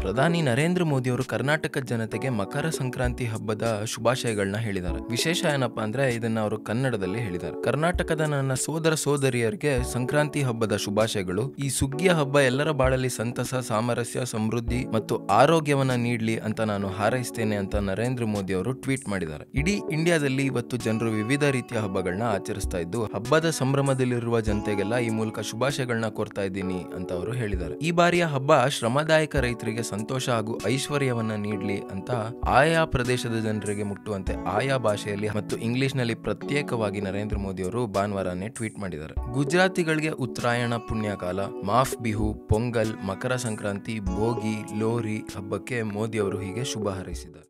ಪ್ರಧಾನಿ ನರೇಂದ್ರ ಮೋದಿ ಅವರು ಕರ್ನಾಟಕ ಜನತೆಗೆ ಮಕರ ಸಂಕ್ರಾಂತಿ ಹಬ್ಬದ ಶುಭಾಶಯಗಳನ್ನ ಹೇಳಿದ್ದಾರೆ. ವಿಶೇಷ ಏನಪ್ಪಾ ಅಂದ್ರೆ ಇದನ್ನ ಅವರು ಕನ್ನಡದಲ್ಲಿ ಹೇಳಿದ್ದಾರೆ. ಕರ್ನಾಟಕದ ನನ್ನ ಸೋದರ ಸೋದರಿಯರಿಗೆ ಸಂಕ್ರಾಂತಿ ಹಬ್ಬದ ಶುಭಾಶಯಗಳು. ಈ ಸುಗ್ಗಿಯ ಹಬ್ಬ ಎಲ್ಲರ ಬಾಳಲ್ಲಿ ಸಂತಸ, ಸಾಮರಸ್ಯ, ಸಮೃದ್ಧಿ ಮತ್ತು ಆರೋಗ್ಯವನ್ನ ನೀಡಲಿ ಅಂತ ನಾನು ಹಾರೈಸ್ತೇನೆ ಅಂತ ನರೇಂದ್ರ ಮೋದಿ ಅವರು ಟ್ವೀಟ್ ಮಾಡಿದ್ದಾರೆ. ಇಡೀ ಇಂಡಿಯಾದಲ್ಲಿ ಇವತ್ತು ಜನರು ವಿವಿಧ ರೀತಿಯ ಹಬ್ಬಗಳನ್ನ ಆಚರಿಸ್ತಾ ಇದ್ದು, ಹಬ್ಬದ ಸಂಭ್ರಮದಲ್ಲಿರುವ ಜನತೆಗೆಲ್ಲ ಈ ಮೂಲಕ ಶುಭಾಶಯಗಳನ್ನ ಕೊಡ್ತಾ ಇದ್ದೀನಿ ಅಂತ ಅವರು ಹೇಳಿದ್ದಾರೆ. ಈ ಬಾರಿಯ ಹಬ್ಬ ಶ್ರಮದಾಯಕ ರೈತರಿಗೆ ಸಂತೋಷ ಹಾಗೂ ಐಶ್ವರ್ಯವನ್ನ ನೀಡಲಿ ಅಂತ ಆಯಾ ಪ್ರದೇಶದ ಜನರಿಗೆ ಮುಟ್ಟುವಂತೆ ಆಯಾ ಭಾಷೆಯಲ್ಲಿ ಮತ್ತು ಇಂಗ್ಲಿಷ್ನಲ್ಲಿ ಪ್ರತ್ಯೇಕವಾಗಿ ನರೇಂದ್ರ ಮೋದಿ ಅವರು ಭಾನುವಾರನೇ ಟ್ವೀಟ್ ಮಾಡಿದ್ದಾರೆ. ಗುಜರಾತಿಗಳಿಗೆ ಉತ್ತರಾಯಣ, ಪುಣ್ಯಕಾಲ, ಮಾಫ್, ಬಿಹು, ಪೊಂಗಲ್, ಮಕರ ಸಂಕ್ರಾಂತಿ, ಭೋಗಿ, ಲೋರಿ ಹಬ್ಬಕ್ಕೆ ಮೋದಿ ಅವರು ಹೀಗೆ ಶುಭ ಹಾರೈಸಿದ್ದಾರೆ.